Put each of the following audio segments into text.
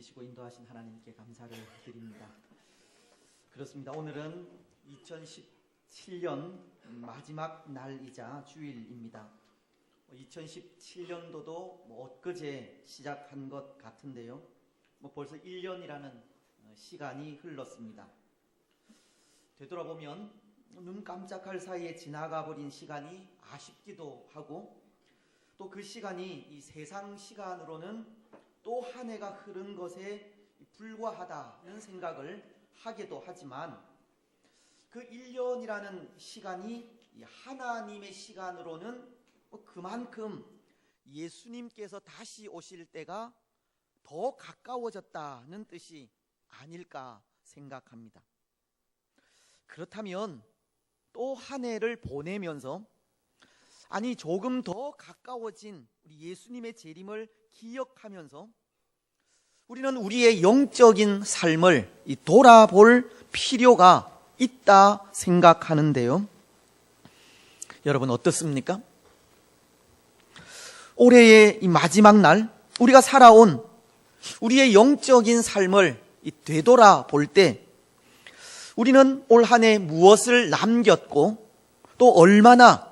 지키시고 인도하신 하나님께 감사를 드립니다. 그렇습니다. 오늘은 2017년 마지막 날이자 주일입니다. 2017년도도 뭐 엊그제 시작한 것 같은데요. 뭐 벌써 1년이라는 시간이 흘렀습니다. 되돌아보면 눈 깜짝할 사이에 지나가 버린 시간이 아쉽기도 하고 또 그 시간이 이 세상 시간으로는 또 한 해가 흐른 것에 불과하다는 생각을 하기도 하지만 그 1년이라는 시간이 이 하나님의 시간으로는 뭐 그만큼 예수님께서 다시 오실 때가 더 가까워졌다는 뜻이 아닐까 생각합니다. 그렇다면 또 한 해를 보내면서 아니 조금 더 가까워진 우리 예수님의 재림을 기억하면서 우리는 우리의 영적인 삶을 이 돌아볼 필요가 있다 생각하는데요. 여러분 어떻습니까? 올해의 이 마지막 날 우리가 살아온 우리의 영적인 삶을 이 되돌아볼 때 우리는 올 한 해 무엇을 남겼고 또 얼마나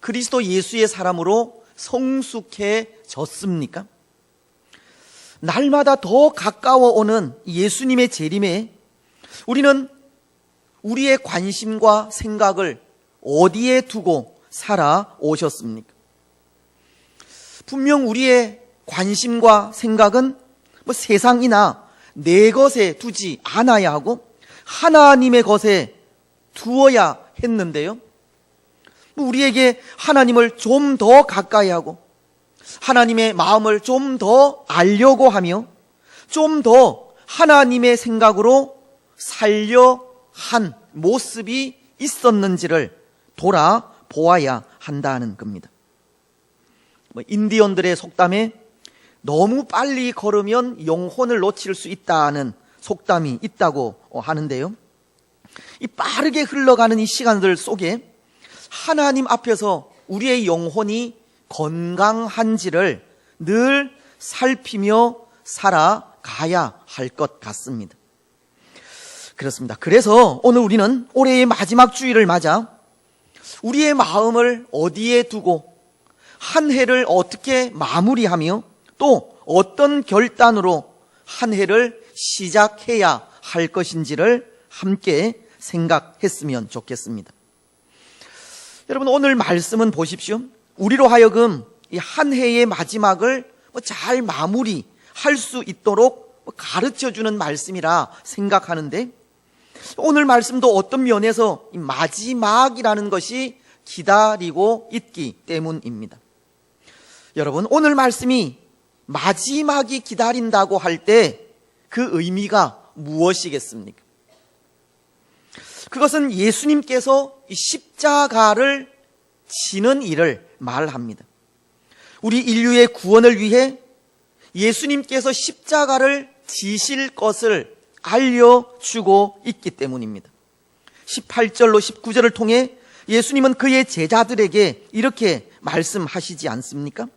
그리스도 예수의 사람으로 성숙해졌습니까? 날마다 더 가까워 오는 예수님의 재림에 우리는 우리의 관심과 생각을 어디에 두고 살아오셨습니까? 분명 우리의 관심과 생각은 뭐 세상이나 내 것에 두지 않아야 하고 하나님의 것에 두어야 했는데요. 뭐 우리에게 하나님을 좀 더 가까이 하고 하나님의 마음을 좀 더 알려고 하며 좀 더 하나님의 생각으로 살려 한 모습이 있었는지를 돌아보아야 한다는 겁니다. 뭐 인디언들의 속담에 너무 빨리 걸으면 영혼을 놓칠 수 있다는 속담이 있다고 하는데요. 이 빠르게 흘러가는 이 시간들 속에 하나님 앞에서 우리의 영혼이 건강한지를 늘 살피며 살아가야 할 것 같습니다. 그렇습니다. 그래서 오늘 우리는 올해의 마지막 주일을 맞아 우리의 마음을 어디에 두고 한 해를 어떻게 마무리하며 또 어떤 결단으로 한 해를 시작해야 할 것인지를 함께 생각했으면 좋겠습니다. 여러분 오늘 말씀은 보십시오. 우리로 하여금 이 한 해의 마지막을 뭐 잘 마무리 할 수 있도록 뭐 가르쳐 주는 말씀이라 생각하는데 오늘 말씀도 어떤 면에서 마지막이라는 것이 기다리고 있기 때문입니다. 여러분 오늘 말씀이 마지막이 기다린다고 할 때 그 의미가 무엇이겠습니까? 그것은 예수님께서 십자가를 지는 일을 말합니다. 우리 인류의 구원을 위해 예수님께서 십자가를 지실 것을 알려주고 있기 때문입니다. 18절로 19절을 통해 예수님은 그의 제자들에게 이렇게 말씀하시지 않습니까?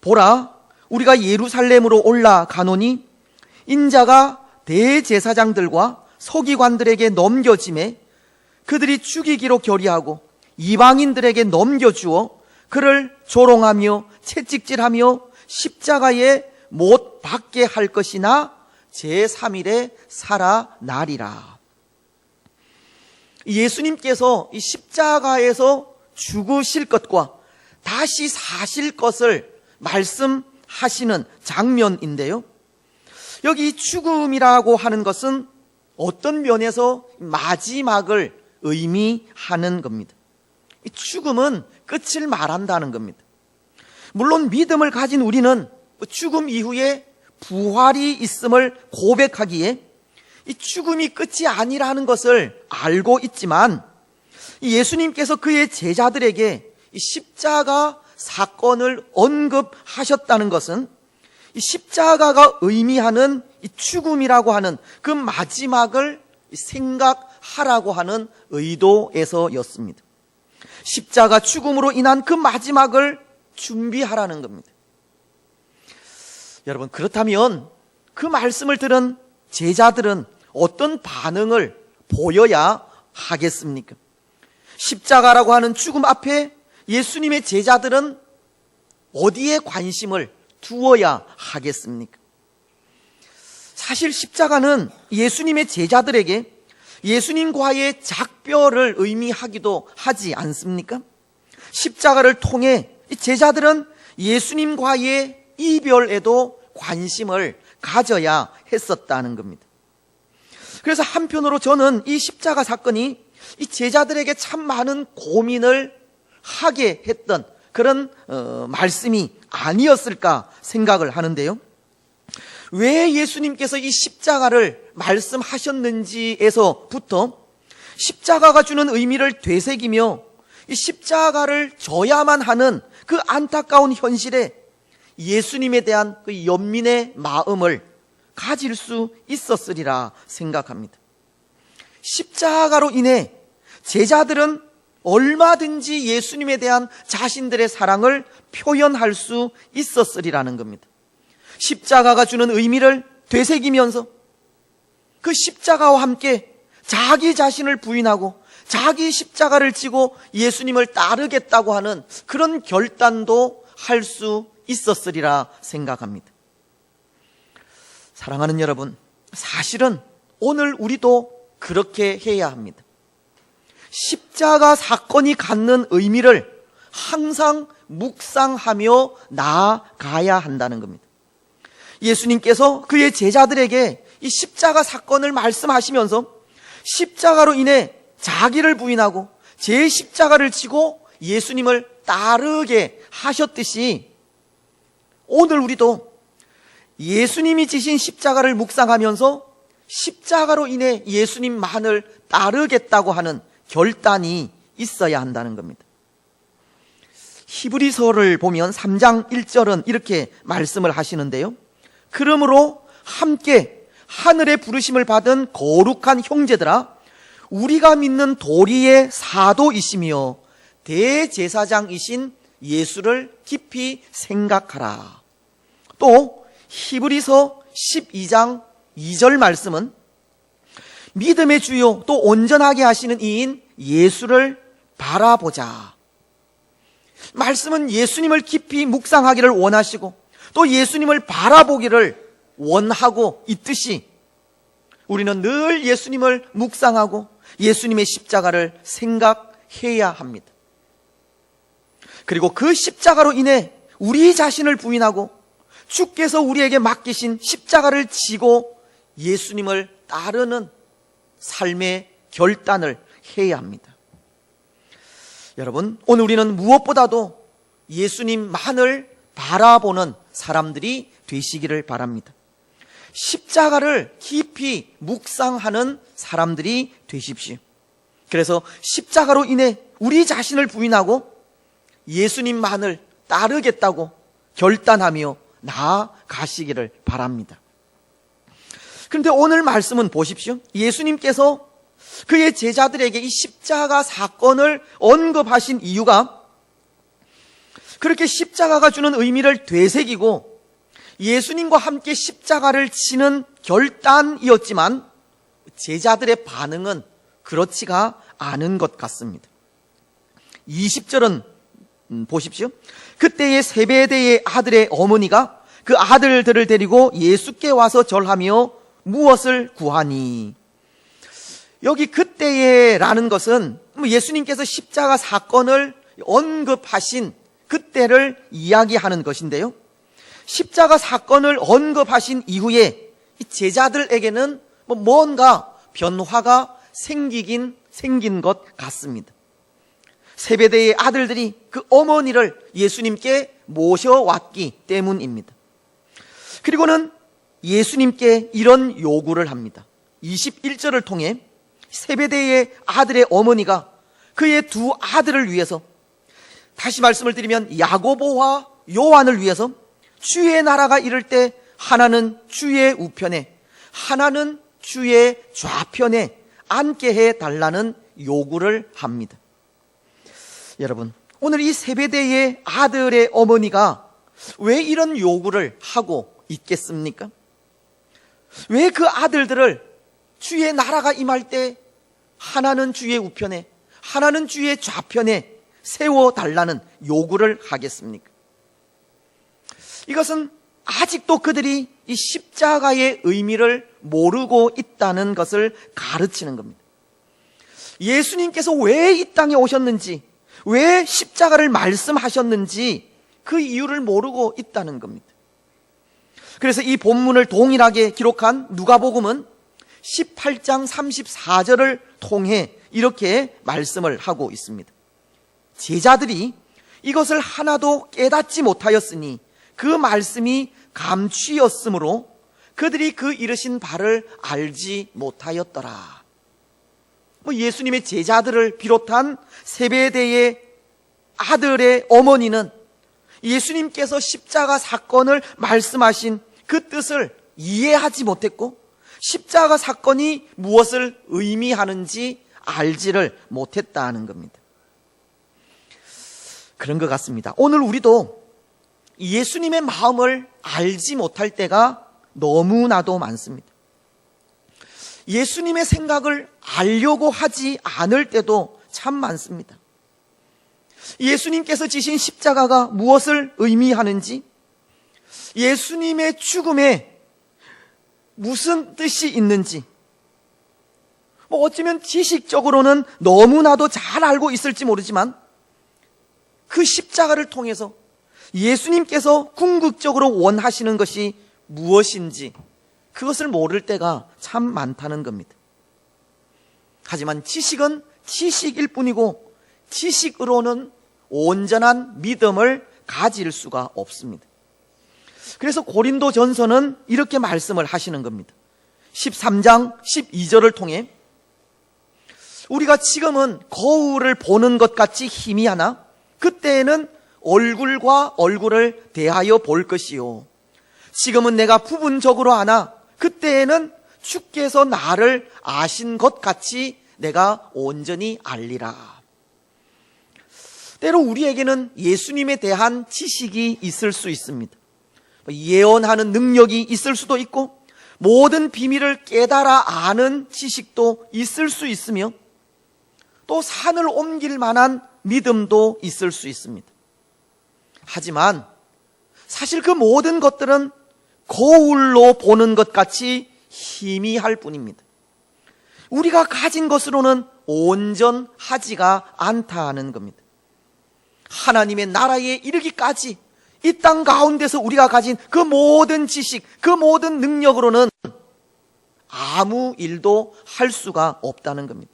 보라, 우리가 예루살렘으로 올라가노니 인자가 대제사장들과 서기관들에게 넘겨짐에 그들이 죽이기로 결의하고 이방인들에게 넘겨주어 그를 조롱하며 채찍질하며 십자가에 못 박게 할 것이나 제3일에 살아나리라. 예수님께서 이 십자가에서 죽으실 것과 다시 사실 것을 말씀하시는 장면인데요. 여기 죽음이라고 하는 것은 어떤 면에서 마지막을 의미하는 겁니다. 죽음은 끝을 말한다는 겁니다. 물론 믿음을 가진 우리는 죽음 이후에 부활이 있음을 고백하기에 이 죽음이 끝이 아니라는 것을 알고 있지만 예수님께서 그의 제자들에게 십자가 사건을 언급하셨다는 것은 이 십자가가 의미하는 이 죽음이라고 하는 그 마지막을 생각하라고 하는 의도에서였습니다. 십자가 죽음으로 인한 그 마지막을 준비하라는 겁니다. 여러분, 그렇다면 그 말씀을 들은 제자들은 어떤 반응을 보여야 하겠습니까? 십자가라고 하는 죽음 앞에 예수님의 제자들은 어디에 관심을 두어야 하겠습니까? 사실 십자가는 예수님의 제자들에게 예수님과의 작별을 의미하기도 하지 않습니까? 십자가를 통해 제자들은 예수님과의 이별에도 관심을 가져야 했었다는 겁니다. 그래서 한편으로 저는 이 십자가 사건이 이 제자들에게 참 많은 고민을 하게 했던 그런 어, 말씀이 아니었을까 생각을 하는데요. 왜 예수님께서 이 십자가를 말씀하셨는지에서부터 십자가가 주는 의미를 되새기며 이 십자가를 져야만 하는 그 안타까운 현실에 예수님에 대한 그 연민의 마음을 가질 수 있었으리라 생각합니다. 십자가로 인해 제자들은 얼마든지 예수님에 대한 자신들의 사랑을 표현할 수 있었으리라는 겁니다. 십자가가 주는 의미를 되새기면서 그 십자가와 함께 자기 자신을 부인하고 자기 십자가를 지고 예수님을 따르겠다고 하는 그런 결단도 할 수 있었으리라 생각합니다. 사랑하는 여러분, 사실은 오늘 우리도 그렇게 해야 합니다. 십자가 사건이 갖는 의미를 항상 묵상하며 나아가야 한다는 겁니다. 예수님께서 그의 제자들에게 이 십자가 사건을 말씀하시면서 십자가로 인해 자기를 부인하고 제 십자가를 지고 예수님을 따르게 하셨듯이 오늘 우리도 예수님이 지신 십자가를 묵상하면서 십자가로 인해 예수님만을 따르겠다고 하는 결단이 있어야 한다는 겁니다. 히브리서를 보면 3장 1절은 이렇게 말씀을 하시는데요. 그러므로 함께 하늘의 부르심을 받은 거룩한 형제들아 우리가 믿는 도리의 사도이시며 대제사장이신 예수를 깊이 생각하라. 또 히브리서 12장 2절 말씀은 믿음의 주요 또 온전하게 하시는 이인 예수를 바라보자. 말씀은 예수님을 깊이 묵상하기를 원하시고 또 예수님을 바라보기를 원하고 있듯이 우리는 늘 예수님을 묵상하고 예수님의 십자가를 생각해야 합니다. 그리고 그 십자가로 인해 우리 자신을 부인하고 주께서 우리에게 맡기신 십자가를 지고 예수님을 따르는 삶의 결단을 해야 합니다. 여러분, 오늘 우리는 무엇보다도 예수님만을 바라보는 사람들이 되시기를 바랍니다. 십자가를 깊이 묵상하는 사람들이 되십시오. 그래서 십자가로 인해 우리 자신을 부인하고 예수님만을 따르겠다고 결단하며 나아가시기를 바랍니다. 그런데 오늘 말씀은 보십시오. 예수님께서 그의 제자들에게 이 십자가 사건을 언급하신 이유가 그렇게 십자가가 주는 의미를 되새기고 예수님과 함께 십자가를 치는 결단이었지만 제자들의 반응은 그렇지가 않은 것 같습니다. 20절은 음, 보십시오. 그때의 세배대의 아들의 어머니가 그 아들들을 데리고 예수께 와서 절하며 무엇을 구하니? 여기 그때에라는 것은 뭐 예수님께서 십자가 사건을 언급하신 그때를 이야기하는 것인데요. 십자가 사건을 언급하신 이후에 제자들에게는 뭐 뭔가 변화가 생기긴 생긴 것 같습니다. 세배대의 아들들이 그 어머니를 예수님께 모셔왔기 때문입니다. 그리고는 예수님께 이런 요구를 합니다. 21절을 통해 세배대의 아들의 어머니가 그의 두 아들을 위해서 다시 말씀을 드리면 야고보와 요한을 위해서 주의 나라가 이를 때 하나는 주의 우편에 하나는 주의 좌편에 앉게 해 달라는 요구를 합니다. 여러분, 오늘 이 세배대의 아들의 어머니가 왜 이런 요구를 하고 있겠습니까? 왜 그 아들들을 주의 나라가 임할 때 하나는 주의 우편에 하나는 주의 좌편에 세워 달라는 요구를 하겠습니까? 이것은 아직도 그들이 이 십자가의 의미를 모르고 있다는 것을 가르치는 겁니다. 예수님께서 왜 이 땅에 오셨는지, 왜 십자가를 말씀하셨는지 그 이유를 모르고 있다는 겁니다. 그래서 이 본문을 동일하게 기록한 누가복음은 18장 34절을 통해 이렇게 말씀을 하고 있습니다. 제자들이 이것을 하나도 깨닫지 못하였으니 그 말씀이 감취였으므로 그들이 그 이르신 바를 알지 못하였더라. 뭐 예수님의 제자들을 비롯한 세배대의 아들의 어머니는 예수님께서 십자가 사건을 말씀하신 그 뜻을 이해하지 못했고 십자가 사건이 무엇을 의미하는지 알지를 못했다는 겁니다. 그런 것 같습니다. 오늘 우리도 예수님의 마음을 알지 못할 때가 너무나도 많습니다. 예수님의 생각을 알려고 하지 않을 때도 참 많습니다. 예수님께서 지신 십자가가 무엇을 의미하는지, 예수님의 죽음에 무슨 뜻이 있는지, 뭐 어쩌면 지식적으로는 너무나도 잘 알고 있을지 모르지만 그 십자가를 통해서 예수님께서 궁극적으로 원하시는 것이 무엇인지 그것을 모를 때가 참 많다는 겁니다. 하지만 지식은 지식일 뿐이고 지식으로는 온전한 믿음을 가질 수가 없습니다. 그래서 고린도 전서는 이렇게 말씀을 하시는 겁니다. 13장 12절을 통해 우리가 지금은 거울을 보는 것 같이 희미하나 그때에는 얼굴과 얼굴을 대하여 볼 것이요. 지금은 내가 부분적으로 아나 그때에는 주께서 나를 아신 것 같이 내가 온전히 알리라. 때로 우리에게는 예수님에 대한 지식이 있을 수 있습니다. 예언하는 능력이 있을 수도 있고 모든 비밀을 깨달아 아는 지식도 있을 수 있으며 또 산을 옮길 만한 믿음도 있을 수 있습니다. 하지만 사실 그 모든 것들은 거울로 보는 것 같이 희미할 뿐입니다. 우리가 가진 것으로는 온전하지가 않다는 겁니다. 하나님의 나라에 이르기까지 이 땅 가운데서 우리가 가진 그 모든 지식, 그 모든 능력으로는 아무 일도 할 수가 없다는 겁니다.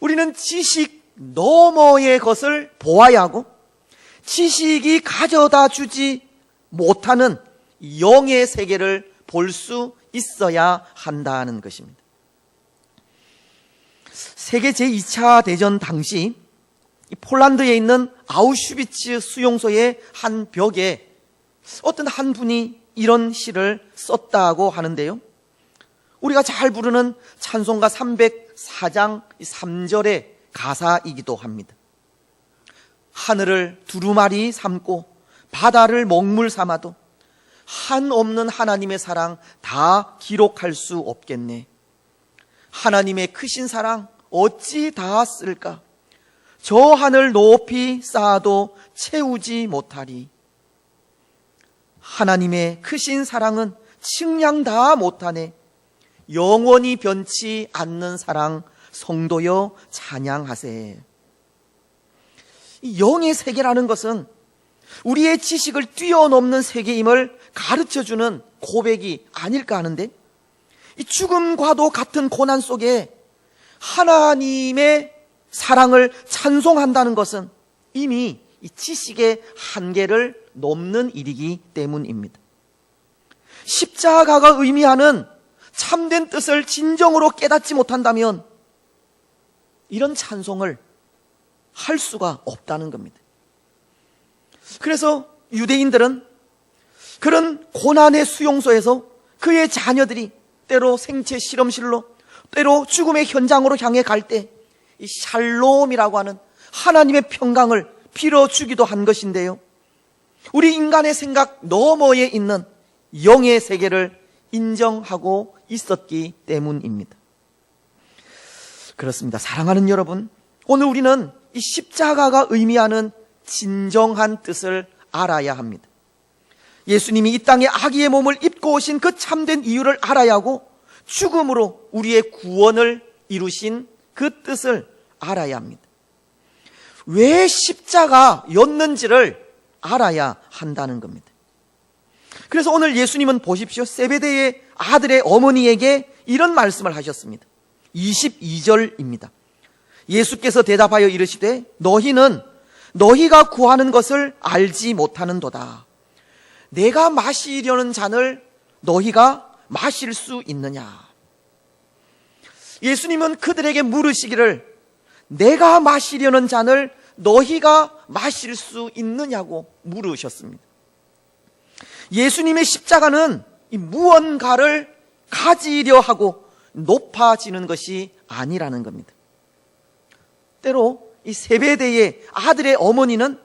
우리는 지식 너머의 것을 보아야 하고 지식이 가져다 주지 못하는 영의 세계를 볼 수 있어야 한다는 것입니다. 세계 제2차 대전 당시 폴란드에 있는 아우슈비츠 수용소의 한 벽에 어떤 한 분이 이런 시를 썼다고 하는데요. 우리가 잘 부르는 찬송가 304장 3절의 가사이기도 합니다. 하늘을 두루마리 삼고 바다를 먹물 삼아도 한 없는 하나님의 사랑 다 기록할 수 없겠네. 하나님의 크신 사랑 어찌 다 쓸까? 저 하늘 높이 쌓아도 채우지 못하리. 하나님의 크신 사랑은 측량 다 못하네. 영원히 변치 않는 사랑 성도여 찬양하세. 영의 세계라는 것은 우리의 지식을 뛰어넘는 세계임을 가르쳐 주는 고백이 아닐까 하는데 이 죽음과도 같은 고난 속에 하나님의 사랑을 찬송한다는 것은 이미 이 지식의 한계를 넘는 일이기 때문입니다. 십자가가 의미하는 참된 뜻을 진정으로 깨닫지 못한다면 이런 찬송을 할 수가 없다는 겁니다. 그래서 유대인들은 그런 고난의 수용소에서 그의 자녀들이 때로 생체 실험실로 때로 죽음의 현장으로 향해 갈 때 이 샬롬이라고 하는 하나님의 평강을 빌어주기도 한 것인데요. 우리 인간의 생각 너머에 있는 영의 세계를 인정하고 있었기 때문입니다. 그렇습니다. 사랑하는 여러분, 오늘 우리는 이 십자가가 의미하는 진정한 뜻을 알아야 합니다. 예수님이 이 땅에 아기의 몸을 입고 오신 그 참된 이유를 알아야 하고 죽음으로 우리의 구원을 이루신 그 뜻을 알아야 합니다. 왜 십자가였는지를 알아야 한다는 겁니다. 그래서 오늘 예수님은 보십시오. 세베대의 아들의 어머니에게 이런 말씀을 하셨습니다. 22절입니다. 예수께서 대답하여 이르시되 너희는 너희가 구하는 것을 알지 못하는도다. 내가 마시려는 잔을 너희가 마실 수 있느냐? 예수님은 그들에게 물으시기를 내가 마시려는 잔을 너희가 마실 수 있느냐고 물으셨습니다. 예수님의 십자가는 이 무언가를 가지려 하고 높아지는 것이 아니라는 겁니다. 때로 이 세배대의 아들의 어머니는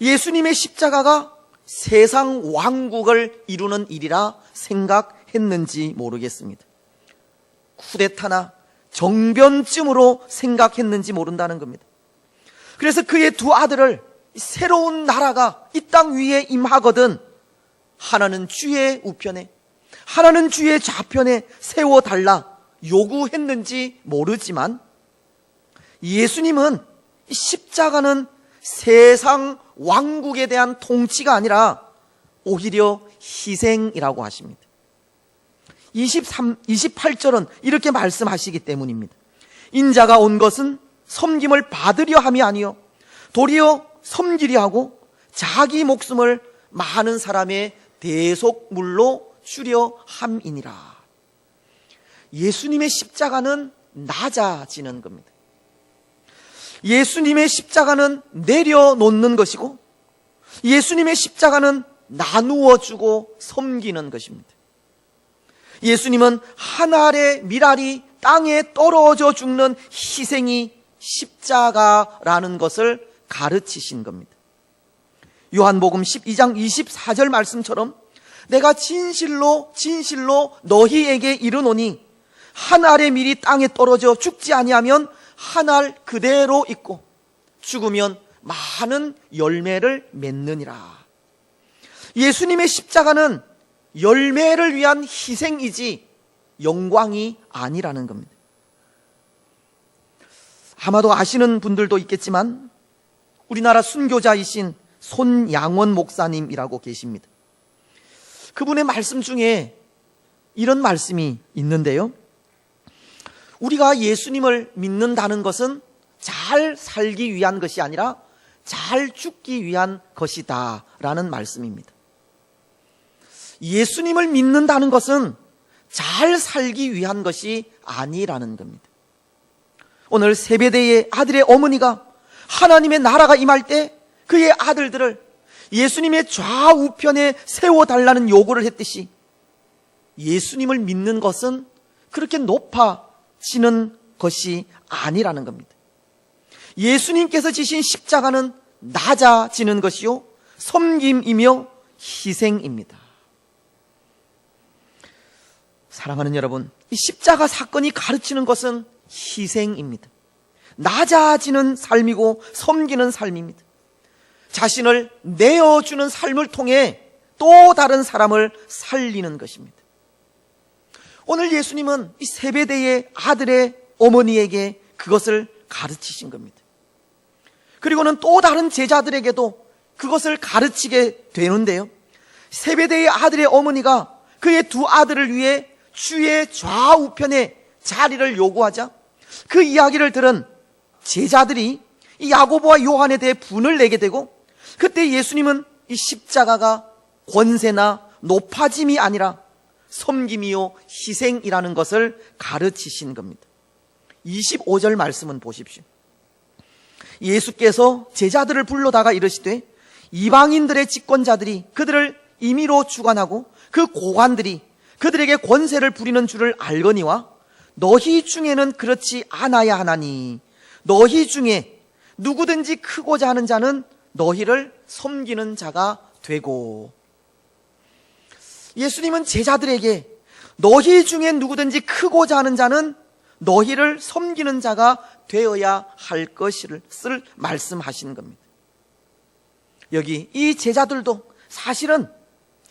예수님의 십자가가 세상 왕국을 이루는 일이라 생각했는지 모르겠습니다. 쿠데타나 정변쯤으로 생각했는지 모른다는 겁니다. 그래서 그의 두 아들을 새로운 나라가 이 땅 위에 임하거든 하나는 주의 우편에 하나는 주의 좌편에 세워달라 요구했는지 모르지만 예수님은 십자가는 세상 왕국에 대한 통치가 아니라 오히려 희생이라고 하십니다. 23, 28절은 이렇게 말씀하시기 때문입니다. 인자가 온 것은 섬김을 받으려 함이 아니요 도리어 섬기려 하고 자기 목숨을 많은 사람의 대속물로 주려 함이니라. 예수님의 십자가는 낮아지는 겁니다. 예수님의 십자가는 내려놓는 것이고 예수님의 십자가는 나누어 주고 섬기는 것입니다. 예수님은 한 알의 밀알이 땅에 떨어져 죽는 희생이 십자가라는 것을 가르치신 겁니다. 요한복음 12장 24절 말씀처럼 내가 진실로 진실로 너희에게 이르노니 한 알의 밀이 땅에 떨어져 죽지 아니하면 한 알 그대로 있고 죽으면 많은 열매를 맺느니라. 예수님의 십자가는 열매를 위한 희생이지 영광이 아니라는 겁니다. 아마도 아시는 분들도 있겠지만 우리나라 순교자이신 손양원 목사님이라고 계십니다. 그분의 말씀 중에 이런 말씀이 있는데요. 우리가 예수님을 믿는다는 것은 잘 살기 위한 것이 아니라 잘 죽기 위한 것이다. 라는 말씀입니다. 예수님을 믿는다는 것은 잘 살기 위한 것이 아니라는 겁니다. 오늘 세배대의 아들의 어머니가 하나님의 나라가 임할 때 그의 아들들을 예수님의 좌우편에 세워달라는 요구를 했듯이 예수님을 믿는 것은 그렇게 높아 지는 것이 아니라는 겁니다. 예수님께서 지신 십자가는 낮아지는 것이요, 섬김이며 희생입니다. 사랑하는 여러분, 이 십자가 사건이 가르치는 것은 희생입니다. 낮아지는 삶이고 섬기는 삶입니다. 자신을 내어주는 삶을 통해 또 다른 사람을 살리는 것입니다. 오늘 예수님은 이 세배대의 아들의 어머니에게 그것을 가르치신 겁니다. 그리고는 또 다른 제자들에게도 그것을 가르치게 되는데요. 세배대의 아들의 어머니가 그의 두 아들을 위해 주의 좌우편에 자리를 요구하자 그 이야기를 들은 제자들이 이 야고보와 요한에 대해 분을 내게 되고 그때 예수님은 이 십자가가 권세나 높아짐이 아니라 섬김이요 희생이라는 것을 가르치신 겁니다. 25절 말씀은 보십시오. 예수께서 제자들을 불러다가 이르시되 이방인들의 집권자들이 그들을 임의로 주관하고 그 고관들이 그들에게 권세를 부리는 줄을 알거니와 너희 중에는 그렇지 않아야 하나니 너희 중에 누구든지 크고자 하는 자는 너희를 섬기는 자가 되고 예수님은 제자들에게 너희 중에 누구든지 크고자 하는 자는 너희를 섬기는 자가 되어야 할 것을 쓸 말씀하시는 겁니다. 여기 이 제자들도 사실은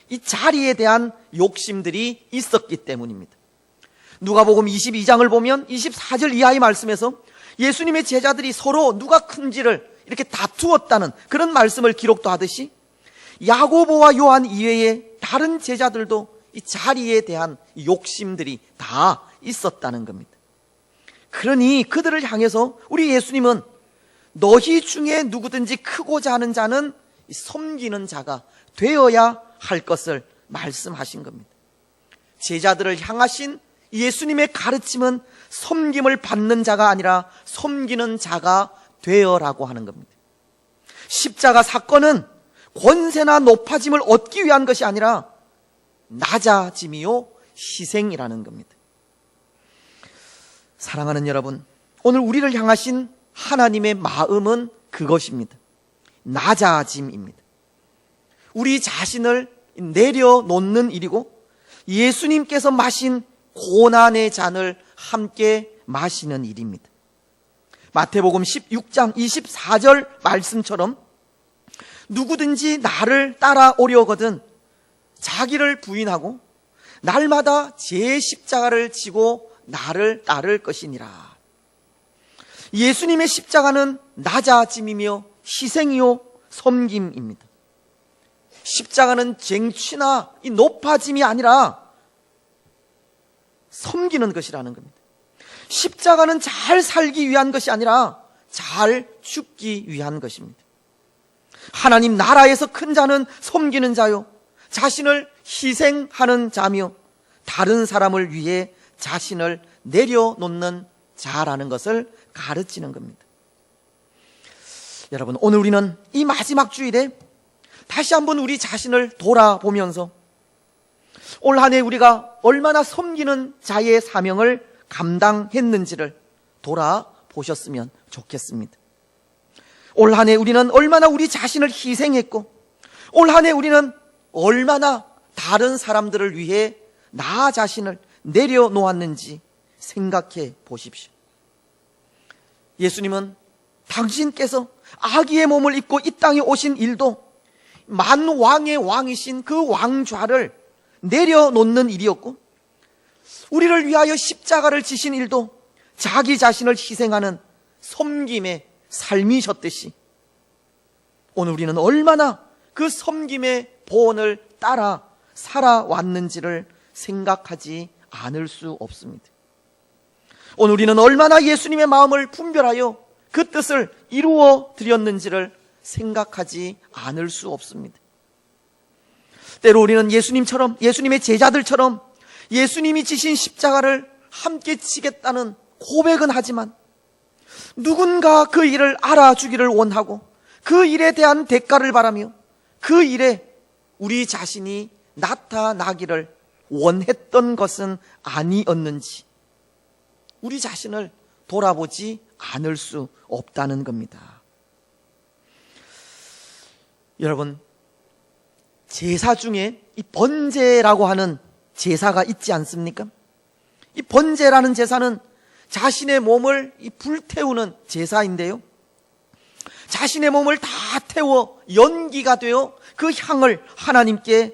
이 자리에 대한 욕심들이 있었기 때문입니다. 누가복음 22장을 보면 24절 이하의 말씀에서 예수님의 제자들이 서로 누가 큰지를 이렇게 다투었다는 그런 말씀을 기록도 하듯이 야고보와 요한 이외에 다른 제자들도 이 자리에 대한 욕심들이 다 있었다는 겁니다. 그러니 그들을 향해서 우리 예수님은 너희 중에 누구든지 크고자 하는 자는 섬기는 자가 되어야 할 것을 말씀하신 겁니다. 제자들을 향하신 예수님의 가르침은 섬김을 받는 자가 아니라 섬기는 자가 되어라고 하는 겁니다. 십자가 사건은 권세나 높아짐을 얻기 위한 것이 아니라 낮아짐이요 희생이라는 겁니다. 사랑하는 여러분, 오늘 우리를 향하신 하나님의 마음은 그것입니다. 낮아짐입니다. 우리 자신을 내려놓는 일이고 예수님께서 마신 고난의 잔을 함께 마시는 일입니다. 마태복음 16장 24절 말씀처럼 누구든지 나를 따라오려거든 자기를 부인하고 날마다 제 십자가를 지고 나를 따를 것이니라. 예수님의 십자가는 낮아짐이며 희생이요 섬김입니다. 십자가는 쟁취나 이 높아짐이 아니라 섬기는 것이라는 겁니다. 십자가는 잘 살기 위한 것이 아니라 잘 죽기 위한 것입니다. 하나님 나라에서 큰 자는 섬기는 자요. 자신을 희생하는 자며 다른 사람을 위해 자신을 내려놓는 자라는 것을 가르치는 겁니다. 여러분, 오늘 우리는 이 마지막 주일에 다시 한번 우리 자신을 돌아보면서 올 한 해 우리가 얼마나 섬기는 자의 사명을 감당했는지를 돌아보셨으면 좋겠습니다. 올 한 해 우리는 얼마나 우리 자신을 희생했고, 올 한 해 우리는 얼마나 다른 사람들을 위해 나 자신을 내려놓았는지 생각해 보십시오. 예수님은 당신께서 아기의 몸을 입고 이 땅에 오신 일도 만 왕의 왕이신 그 왕좌를 내려놓는 일이었고, 우리를 위하여 십자가를 지신 일도 자기 자신을 희생하는 섬김의 삶이셨듯이, 오늘 우리는 얼마나 그 섬김의 보온을 따라 살아왔는지를 생각하지 않을 수 없습니다. 오늘 우리는 얼마나 예수님의 마음을 분별하여 그 뜻을 이루어 드렸는지를 생각하지 않을 수 없습니다. 때로 우리는 예수님처럼, 예수님의 제자들처럼 예수님이 지신 십자가를 함께 지겠다는 고백은 하지만 누군가 그 일을 알아주기를 원하고 그 일에 대한 대가를 바라며 그 일에 우리 자신이 나타나기를 원했던 것은 아니었는지 우리 자신을 돌아보지 않을 수 없다는 겁니다. 여러분, 제사 중에 이 번제라고 하는 제사가 있지 않습니까? 이 번제라는 제사는 자신의 몸을 불태우는 제사인데요. 자신의 몸을 다 태워 연기가 되어 그 향을 하나님께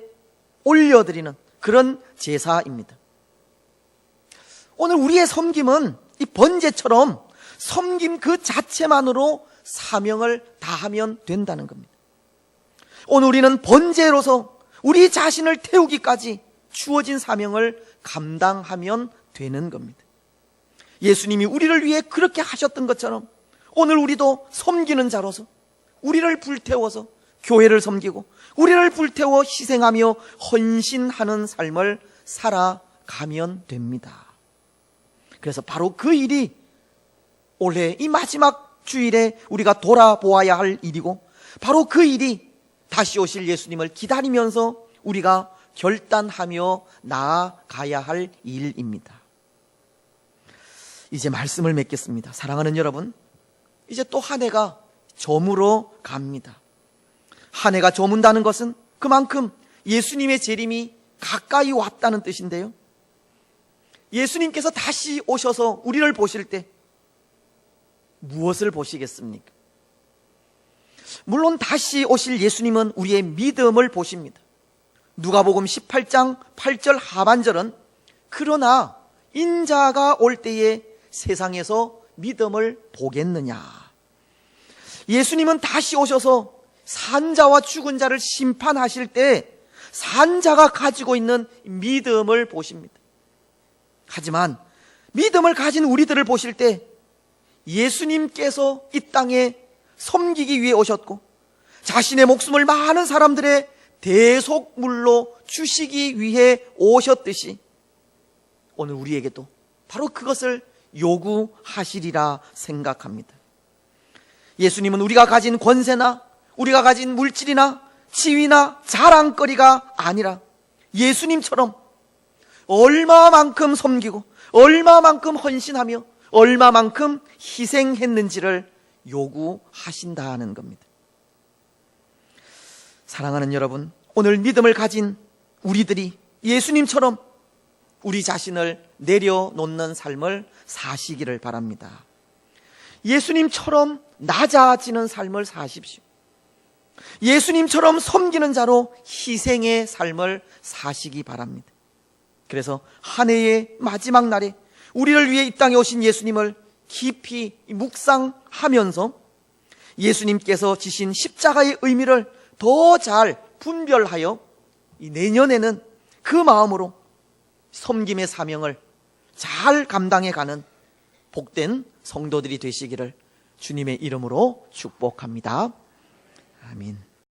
올려드리는 그런 제사입니다. 오늘 우리의 섬김은 이 번제처럼 섬김 그 자체만으로 사명을 다하면 된다는 겁니다. 오늘 우리는 번제로서 우리 자신을 태우기까지 주어진 사명을 감당하면 되는 겁니다. 예수님이 우리를 위해 그렇게 하셨던 것처럼 오늘 우리도 섬기는 자로서 우리를 불태워서 교회를 섬기고 우리를 불태워 희생하며 헌신하는 삶을 살아가면 됩니다. 그래서 바로 그 일이 올해 이 마지막 주일에 우리가 돌아보아야 할 일이고 바로 그 일이 다시 오실 예수님을 기다리면서 우리가 결단하며 나아가야 할 일입니다. 이제 말씀을 맺겠습니다. 사랑하는 여러분, 이제 또 한 해가 저물어 갑니다. 한 해가 저문다는 것은 그만큼 예수님의 재림이 가까이 왔다는 뜻인데요. 예수님께서 다시 오셔서 우리를 보실 때 무엇을 보시겠습니까? 물론 다시 오실 예수님은 우리의 믿음을 보십니다. 누가복음 18장 8절 하반절은 그러나 인자가 올 때에 세상에서 믿음을 보겠느냐. 예수님은 다시 오셔서 산자와 죽은 자를 심판하실 때 산자가 가지고 있는 믿음을 보십니다. 하지만 믿음을 가진 우리들을 보실 때 예수님께서 이 땅에 섬기기 위해 오셨고 자신의 목숨을 많은 사람들의 대속물로 주시기 위해 오셨듯이 오늘 우리에게도 바로 그것을 요구하시리라 생각합니다. 예수님은 우리가 가진 권세나 우리가 가진 물질이나 지위나 자랑거리가 아니라 예수님처럼 얼마만큼 섬기고 얼마만큼 헌신하며 얼마만큼 희생했는지를 요구하신다는 겁니다. 사랑하는 여러분, 오늘 믿음을 가진 우리들이 예수님처럼 우리 자신을 내려놓는 삶을 사시기를 바랍니다. 예수님처럼 낮아지는 삶을 사십시오. 예수님처럼 섬기는 자로 희생의 삶을 사시기 바랍니다. 그래서 한 해의 마지막 날에 우리를 위해 이 땅에 오신 예수님을 깊이 묵상하면서 예수님께서 지신 십자가의 의미를 더 잘 분별하여 이 내년에는 그 마음으로 섬김의 사명을 잘 감당해 가는 복된 성도들이 되시기를 주님의 이름으로 축복합니다. 아멘.